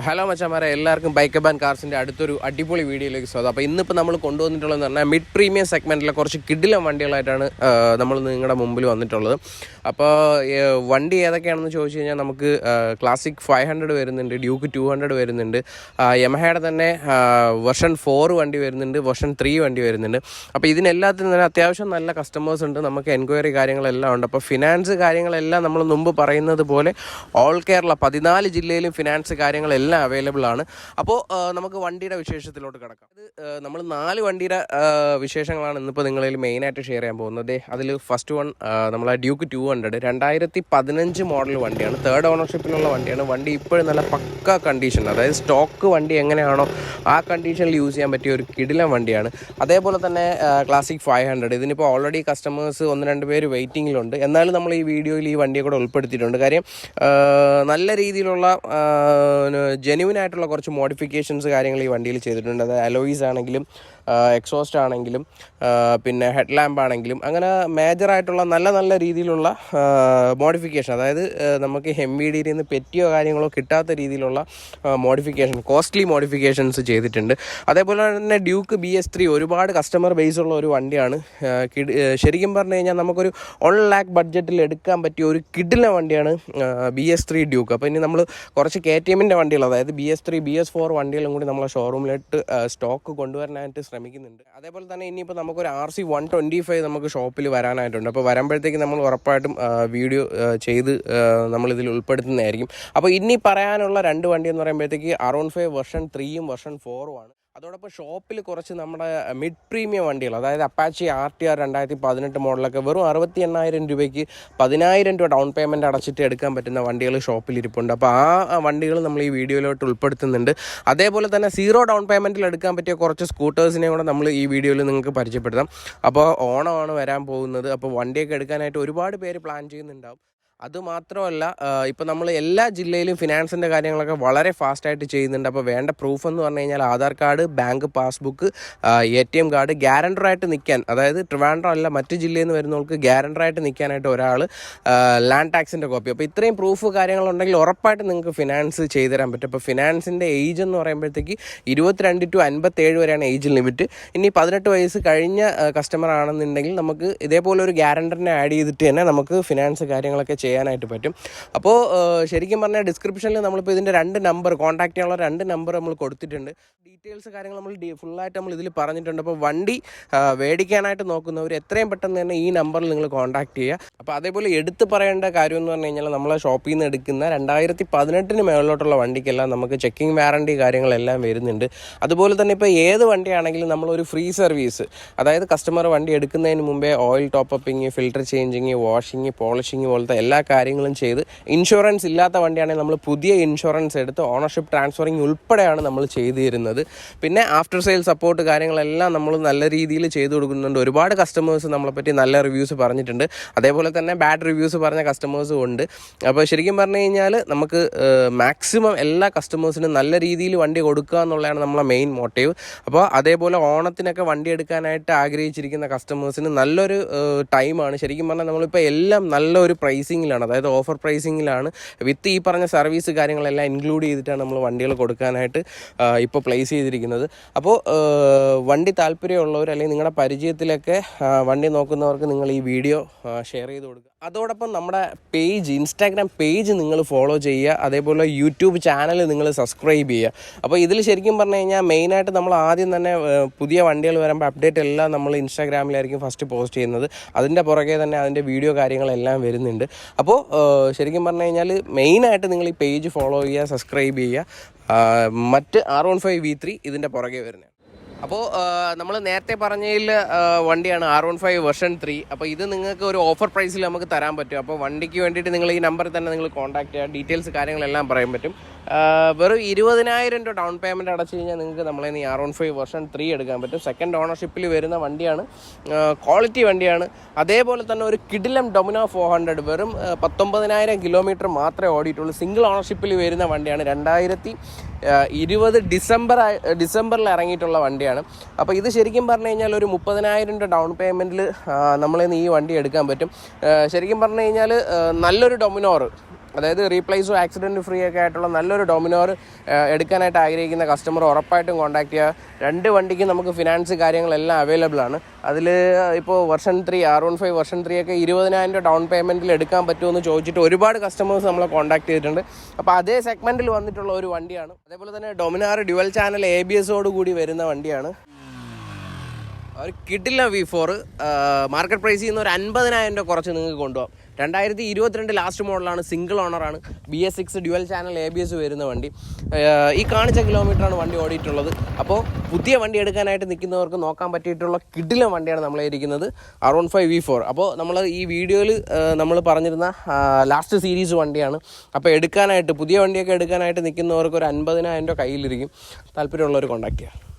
Hello മച്ചാമാരെ എല്ലാവർക്കും bike ban കാർസിന്റെ അടുത്തൊരു അടിപൊളി വീഡിയോയിലേക്ക് സ്വാഗതം. അപ്പോൾ ഇന്നിപ്പോൾ നമ്മൾ കൊണ്ടുവന്നിട്ടുള്ളതെന്ന് പറഞ്ഞാൽ മിഡ് പ്രീമിയം സെഗ്മെന്റിലെ കുറച്ച് കിഡിലം വണ്ടികളായിട്ടാണ് നമ്മൾ നിങ്ങളുടെ മുമ്പിൽ വന്നിട്ടുള്ളത്. അപ്പോൾ വണ്ടി ഏതൊക്കെയാണെന്ന് ചോദിച്ചു കഴിഞ്ഞാൽ നമുക്ക് ക്ലാസിക് ഫൈവ് ഹൺഡ്രഡ് വരുന്നുണ്ട് ഡ്യൂക്ക് ടു ഹൺഡ്രഡ് വരുന്നുണ്ട് യമഹയുടെ തന്നെ വെർഷൻ ഫോർ വണ്ടി വരുന്നുണ്ട് വെർഷൻ ത്രീ വണ്ടി വരുന്നുണ്ട്. അപ്പോൾ ഇതിനെല്ലാത്തിനും തന്നെ അത്യാവശ്യം നല്ല കസ്റ്റമേഴ്സ് ഉണ്ട് നമുക്ക് എൻക്വയറി കാര്യങ്ങളെല്ലാം ഉണ്ട്. അപ്പോൾ ഫിനാൻസ് കാര്യങ്ങളെല്ലാം നമ്മൾ മുമ്പ് പറയുന്നത് പോലെ ഓൾ കേരള പതിനാല് ജില്ലയിലും ഫിനാൻസ് കാര്യങ്ങളെല്ലാം അവൈലബിൾ ആണ്. അപ്പോൾ നമുക്ക് വണ്ടിയുടെ വിശേഷത്തിലോട്ട് കിടക്കാം. അത് നമ്മൾ നാല് വണ്ടിയുടെ വിശേഷങ്ങളാണ് ഇന്നിപ്പോൾ നിങ്ങളിൽ മെയിനായിട്ട് ഷെയർ ചെയ്യാൻ പോകുന്നത്. അതിൽ ഫസ്റ്റ് വൺ നമ്മളെ ഡ്യൂക്ക് ടു ഹൺഡ്രഡ് രണ്ടായിരത്തി പതിനഞ്ച് മോഡൽ വണ്ടിയാണ്. തേർഡ് ഓണർഷിപ്പിലുള്ള വണ്ടിയാണ്. വണ്ടി ഇപ്പോഴും നല്ല പക്ക കണ്ടീഷൻ അതായത് സ്റ്റോക്ക് വണ്ടി എങ്ങനെയാണോ ആ കണ്ടീഷനിൽ യൂസ് ചെയ്യാൻ പറ്റിയ ഒരു കിടിലൻ വണ്ടിയാണ്. അതേപോലെ തന്നെ ക്ലാസിക് ഫൈവ് ഹൺഡ്രഡ് ഇതിനിപ്പോൾ ഓൾറെഡി കസ്റ്റമേഴ്സ് ഒന്ന് രണ്ട് പേര് വെയിറ്റിങ്ങിലുണ്ട് എന്നാലും നമ്മൾ ഈ വീഡിയോയിൽ ഈ വണ്ടിയെ കൂടെ ഉൾപ്പെടുത്തിയിട്ടുണ്ട്. കാര്യം നല്ല രീതിയിലുള്ള ജെന്യൂൻ ആയിട്ടുള്ള കുറച്ച് മോഡിഫിക്കേഷൻസ് കാര്യങ്ങൾ ഈ വണ്ടിയിൽ ചെയ്തിട്ടുണ്ട്. അത് അലോയിസ് ആണെങ്കിലും എക്സോസ്റ്റ് ആണെങ്കിലും പിന്നെ ഹെഡ് ലാമ്പ് ആണെങ്കിലും അങ്ങനെ മേജറായിട്ടുള്ള നല്ല നല്ല രീതിയിലുള്ള മോഡിഫിക്കേഷൻ അതായത് നമുക്ക് എം വി ഡിയിൽ നിന്ന് പെറ്റിയോ കാര്യങ്ങളോ കിട്ടാത്ത രീതിയിലുള്ള മോഡിഫിക്കേഷൻ കോസ്റ്റ്ലി മോഡിഫിക്കേഷൻസ് ചെയ്തിട്ടുണ്ട്. അതേപോലെ തന്നെ ഡ്യൂക്ക് ബി എസ് ത്രീ ഒരുപാട് കസ്റ്റമർ ബേസ് ഉള്ള ഒരു വണ്ടിയാണ്. ശരിക്കും പറഞ്ഞു കഴിഞ്ഞാൽ നമുക്കൊരു വൺ ലാക്ക് ബഡ്ജറ്റിൽ എടുക്കാൻ പറ്റിയ ഒരു കിഡിലെ വണ്ടിയാണ് ബി എസ് ത്രീ ഡ്യൂക്ക് അപ്പോൾ ഇനി നമ്മൾ കുറച്ച് കെ ടി എമ്മിന്റെ വണ്ടികൾ അതായത് B S three B S four വണ്ടികളും കൂടി നമ്മളെ ഷോറൂമിലോട്ട് സ്റ്റോക്ക് കൊണ്ടുവരാനായിട്ട് ശ്രമിക്കുന്നുണ്ട്. അതേപോലെ തന്നെ ഇനിയിപ്പോൾ നമുക്കൊരു R C one twenty five നമുക്ക് ഷോപ്പിൽ വരാനായിട്ടുണ്ട്. അപ്പോൾ വരുമ്പോഴത്തേക്ക് നമ്മൾ ഉറപ്പായിട്ടും വീഡിയോ ചെയ്ത് നമ്മളിതിൽ ഉൾപ്പെടുത്തുന്നതായിരിക്കും. അപ്പോൾ ഇനി പറയാനുള്ള രണ്ട് വണ്ടി എന്ന് പറയുമ്പോഴത്തേക്ക് അറോൺ ഫൈവ് വെർഷൻ ത്രീയും വെർഷൻ ഫോറും ആണ്. അതോടൊപ്പം ഷോപ്പിൽ കുറച്ച് നമ്മുടെ മിഡ് പ്രീമിയം വണ്ടികൾ അതായത് അപ്പാച്ചി ആർ ടി ആർ രണ്ടായിരത്തി പതിനെട്ട് മോഡലൊക്കെ വെറും അറുപത്തി എണ്ണായിരം രൂപയ്ക്ക് പതിനായിരം രൂപ ഡൗൺ പേയ്മെന്റ് അടച്ചിട്ട് എടുക്കാൻ പറ്റുന്ന വണ്ടികൾ ഷോപ്പിൽ ഇരിപ്പുണ്ട്. അപ്പോൾ ആ വണ്ടികൾ നമ്മൾ ഈ വീഡിയോയിലോട്ട് ഉൾപ്പെടുത്തുന്നുണ്ട്. അതേപോലെ തന്നെ സീറോ ഡൗൺ പേയ്മെന്റിൽ എടുക്കാൻ പറ്റിയ കുറച്ച് സ്കൂട്ടേഴ്സിനെ കൂടെ നമ്മൾ ഈ വീഡിയോയിൽ നിങ്ങൾക്ക് പരിചയപ്പെടുത്താം. അപ്പോൾ ഓണമാണ് വരാൻ പോകുന്നത്. അപ്പോൾ വണ്ടിയൊക്കെ എടുക്കാനായിട്ട് ഒരുപാട് പേര് പ്ലാൻ ചെയ്യുന്നുണ്ടാവും. അത് മാത്രമല്ല ഇപ്പോൾ നമ്മൾ എല്ലാ ജില്ലയിലും ഫിനാൻസിന്റെ കാര്യങ്ങളൊക്കെ വളരെ ഫാസ്റ്റായിട്ട് ചെയ്യുന്നുണ്ട്. അപ്പോൾ വേണ്ട പ്രൂഫ് എന്ന് പറഞ്ഞു കഴിഞ്ഞാൽ Aadhaar card bank passbook A T M card ഗ്യാരണ്ടറായിട്ട് നിൽക്കാൻ അതായത് ട്രിവാൻഡ്രം അല്ല മറ്റ് ജില്ലയിൽ നിന്ന് വരുന്നവർക്ക് ഗ്യാരണ്ടറായിട്ട് നിൽക്കാനായിട്ട് ഒരാൾ ലാൻഡ് ടാക്സിന്റെ കോപ്പി. അപ്പോൾ ഇത്രയും പ്രൂഫ് കാര്യങ്ങളുണ്ടെങ്കിൽ ഉറപ്പായിട്ട് നിങ്ങൾക്ക് ഫിനാൻസ് ചെയ്തു തരാൻ പറ്റും. അപ്പോൾ ഫിനാൻസിന്റെ ഏജ് എന്ന് പറയുമ്പോഴത്തേക്ക് ഇരുപത്തിരണ്ട് ടു അൻപത്തേഴ് വരെയാണ് ഏജ് ലിമിറ്റ്. ഇനി പതിനെട്ട് വയസ്സ് കഴിഞ്ഞ കസ്റ്റമർ ആണെന്നുണ്ടെങ്കിൽ നമുക്ക് ഇതേപോലെ ഒരു ഗ്യാരണ്ടറിനെ ആഡ് ചെയ്തിട്ട് തന്നെ നമുക്ക് ഫിനാൻസ് കാര്യങ്ങളൊക്കെ ചെയ്യാനായിട്ട് പറ്റും. അപ്പോൾ ശരിക്കും പറഞ്ഞാൽ ഡിസ്ക്രിപ്ഷനിൽ നമ്മളിപ്പോൾ ഇതിന്റെ രണ്ട് നമ്പർ കോൺടാക്ട് ചെയ്യാനുള്ള രണ്ട് നമ്പർ നമ്മൾ കൊടുത്തിട്ടുണ്ട്. ഡീറ്റെയിൽസ് കാര്യങ്ങൾ നമ്മൾ ഫുള്ളായിട്ട് നമ്മൾ ഇതിൽ പറഞ്ഞിട്ടുണ്ട്. അപ്പോൾ വണ്ടി മേടിക്കാനായിട്ട് നോക്കുന്നവർ എത്രയും പെട്ടെന്ന് തന്നെ ഈ നമ്പറിൽ നിങ്ങൾ കോൺടാക്ട് ചെയ്യുക. അപ്പോൾ അതേപോലെ എടുത്തു പറയേണ്ട കാര്യം എന്ന് പറഞ്ഞു കഴിഞ്ഞാൽ നമ്മളെ ഷോപ്പിൽ നിന്ന് എടുക്കുന്ന രണ്ടായിരത്തി പതിനെട്ടിന് മേളിലോട്ടുള്ള വണ്ടിക്കെല്ലാം നമുക്ക് ചെക്കിംഗ് വാറണ്ടി കാര്യങ്ങളെല്ലാം വരുന്നുണ്ട്. അതുപോലെ തന്നെ ഇപ്പോൾ ഏത് വണ്ടിയാണെങ്കിലും നമ്മളൊരു ഫ്രീ സർവീസ് അതായത് കസ്റ്റമർ വണ്ടി എടുക്കുന്നതിന് മുമ്പേ oil top upping filter changing washing polishing പോലത്തെ എല്ലാ കാര്യങ്ങളും ചെയ്ത് ഇൻഷുറൻസ് ഇല്ലാത്ത വണ്ടിയാണെങ്കിൽ നമ്മൾ പുതിയ ഇൻഷുറൻസ് എടുത്ത് ഓണർഷിപ്പ് ട്രാൻസ്ഫറിങ് ഉൾപ്പെടെയാണ് നമ്മൾ ചെയ്തു തരുന്നത് പിന്നെ ആഫ്റ്റർ സെയിൽ സപ്പോർട്ട് കാര്യങ്ങളെല്ലാം നമ്മൾ നല്ല രീതിയിൽ ചെയ്തു കൊടുക്കുന്നുണ്ട്. ഒരുപാട് കസ്റ്റമേഴ്സ് നമ്മളെ പറ്റി നല്ല റിവ്യൂസ് പറഞ്ഞിട്ടുണ്ട്. അതേപോലെ തന്നെ ബാഡ് റിവ്യൂസ് പറഞ്ഞ കസ്റ്റമേഴ്സും ഉണ്ട്. അപ്പോൾ ശരിക്കും പറഞ്ഞു കഴിഞ്ഞാൽ നമുക്ക് മാക്സിമം എല്ലാ കസ്റ്റമേഴ്സിനും നല്ല രീതിയിൽ വണ്ടി കൊടുക്കുക എന്നുള്ളതാണ് നമ്മളെ മെയിൻ മോട്ടീവ്. അപ്പോൾ അതേപോലെ ഓണത്തിനൊക്കെ വണ്ടി എടുക്കാനായിട്ട് ആഗ്രഹിച്ചിരിക്കുന്ന കസ്റ്റമേഴ്സിന് നല്ലൊരു ടൈമാണ്. ശരിക്കും പറഞ്ഞാൽ നമ്മളിപ്പോൾ എല്ലാം നല്ലൊരു പ്രൈസിങ്ങിലാണ്. അതായത് ഓഫർ പ്രൈസിങ്ങിലാണ്. വിത്ത് ഈ പറഞ്ഞ സർവീസ് കാര്യങ്ങളെല്ലാം ഇൻക്ലൂഡ് ചെയ്തിട്ടാണ് നമ്മൾ വണ്ടികൾ കൊടുക്കാനായിട്ട് ഇപ്പോൾ പ്ലേസ് ചെയ്തിരിക്കുന്നത്. അപ്പോൾ വണ്ടി താല്പര്യമുള്ളവർ അല്ലെങ്കിൽ നിങ്ങളുടെ പരിചയത്തിലൊക്കെ വണ്ടി നോക്കുന്നവർക്ക് നിങ്ങൾ ഈ വീഡിയോ ഷെയർ ചെയ്ത് കൊടുക്കുക. അതോടൊപ്പം നമ്മുടെ പേജ് ഇൻസ്റ്റാഗ്രാം പേജ് നിങ്ങൾ ഫോളോ ചെയ്യുക അതേപോലെ യൂട്യൂബ് ചാനൽ നിങ്ങൾ സബ്സ്ക്രൈബ് ചെയ്യുക. അപ്പോൾ ഇതിൽ ശരിക്കും പറഞ്ഞു കഴിഞ്ഞാൽ മെയിനായിട്ട് നമ്മൾ ആദ്യം തന്നെ പുതിയ വണ്ടികൾ വരുമ്പോൾ അപ്ഡേറ്റ് എല്ലാം നമ്മൾ ഇൻസ്റ്റാഗ്രാമിലായിരിക്കും ഫസ്റ്റ് പോസ്റ്റ് ചെയ്യുന്നത്. അതിന്റെ പുറകെ തന്നെ അതിന്റെ വീഡിയോ കാര്യങ്ങളെല്ലാം വരുന്നുണ്ട്. അപ്പോൾ ശരിക്കും പറഞ്ഞു കഴിഞ്ഞാൽ മെയിനായിട്ട് നിങ്ങൾ ഈ പേജ് ഫോളോ ചെയ്യുക സബ്സ്ക്രൈബ് ചെയ്യുക. മറ്റ് R one five V three ഇതിന്റെ പുറകെ വരുന്നത്. അപ്പോൾ നമ്മൾ നേരത്തെ പറഞ്ഞതിൽ വണ്ടിയാണ് R one five version three അപ്പോൾ ഇത് നിങ്ങൾക്ക് ഒരു ഓഫർ പ്രൈസിൽ നമുക്ക് തരാൻ പറ്റും. അപ്പോൾ വണ്ടിക്ക് വേണ്ടിയിട്ട് നിങ്ങൾ ഈ നമ്പറിൽ തന്നെ നിങ്ങൾ കോൺടാക്ട് ചെയ്യുക. ഡീറ്റെയിൽസ് കാര്യങ്ങളെല്ലാം പറയാൻ പറ്റും. വെറും ഇരുപതിനായിരം രൂപ ഡൗൺ പേയ്മെന്റ് അടച്ചു കഴിഞ്ഞാൽ നിങ്ങൾക്ക് നമ്മളെ ഈ R one five version three എടുക്കാൻ പറ്റും. സെക്കൻഡ് ഓണർഷിപ്പിൽ വരുന്ന വണ്ടിയാണ്. ക്വാളിറ്റി വണ്ടിയാണ്. അതേപോലെ തന്നെ ഒരു കിഡിലം ഡൊമിനോ ഫോർ ഹൺഡ്രഡ് വെറും പത്തൊമ്പതിനായിരം കിലോമീറ്റർ മാത്രമേ ഓടിയിട്ടുള്ളൂ. സിംഗിൾ ഓണർഷിപ്പിൽ വരുന്ന വണ്ടിയാണ്. രണ്ടായിരത്തി ഇരുപത് ഡിസംബർ ഡിസംബറിൽ ഇറങ്ങിയിട്ടുള്ള വണ്ടിയാണ്. അപ്പോൾ ഇത് ശരിക്കും പറഞ്ഞു കഴിഞ്ഞാൽ ഒരു മുപ്പതിനായിരം രൂപ ഡൗൺ പേയ്മെന്റിൽ നമ്മളിന്ന് ഈ വണ്ടി എടുക്കാൻ പറ്റും. ശരിക്കും പറഞ്ഞു കഴിഞ്ഞാൽ നല്ലൊരു ഡൊമിനോർ അതായത് റീപ്ലേസും ആക്സിഡന്റ് ഫ്രീ ഒക്കെ ആയിട്ടുള്ള നല്ലൊരു ഡൊമിനോർ എടുക്കാനായിട്ട് ആഗ്രഹിക്കുന്ന കസ്റ്റമർ ഉറപ്പായിട്ടും കോൺടാക്ട് ചെയ്യുക രണ്ട് വണ്ടിക്ക് നമുക്ക് ഫിനാൻസ് കാര്യങ്ങളെല്ലാം അവൈലബിൾ ആണ്. അതിൽ ഇപ്പോൾ version three R one five version three ഒക്കെ ഇരുപതിനായിരം രൂപ ഡൗൺ പേയ്മെന്റിൽ എടുക്കാൻ പറ്റുമെന്ന് ചോദിച്ചിട്ട് ഒരുപാട് കസ്റ്റമേഴ്സ് നമ്മളെ കോൺടാക്ട് ചെയ്തിട്ടുണ്ട്. അപ്പോൾ അതേ സെഗ്മെന്റിൽ വന്നിട്ടുള്ള ഒരു വണ്ടിയാണ്. അതേപോലെ തന്നെ Dominar dual channel A B എസോട് കൂടി വരുന്ന വണ്ടിയാണ്. ഒരു കിട്ടില്ല വി ഫോർ മാർക്കറ്റ് പ്രൈസിൽ നിന്ന് ഒരു അൻപതിനായിരം രൂപ കുറച്ച് നിങ്ങൾക്ക് കൊണ്ടുപോകാം. രണ്ടായിരത്തി ഇരുപത്തിരണ്ട് ലാസ്റ്റ് മോഡലാണ് സിംഗിൾ ഓണറാണ് B S six dual channel A B S വരുന്ന വണ്ടി. ഈ കാണിച്ച കിലോമീറ്ററാണ് വണ്ടി ഓടിയിട്ടുള്ളത്. അപ്പോൾ പുതിയ വണ്ടി എടുക്കാനായിട്ട് നിൽക്കുന്നവർക്ക് നോക്കാൻ പറ്റിയിട്ടുള്ള കിടിലം വണ്ടിയാണ് നമ്മളെ ഇരിക്കുന്നത്. വൺ ഫൈവ് വി ഫോർ അപ്പോൾ നമ്മൾ ഈ വീഡിയോയിൽ നമ്മൾ പറഞ്ഞിരുന്ന ലാസ്റ്റ് സീരീസ് വണ്ടിയാണ്. അപ്പോൾ എടുക്കാനായിട്ട് പുതിയ വണ്ടിയൊക്കെ എടുക്കാനായിട്ട് നിൽക്കുന്നവർക്ക് ഒരു അൻപതിനായിരം രൂപ കയ്യിലിരിക്കും. താല്പര്യമുള്ളവർ കോൺടാക്ട് ചെയ്യാം.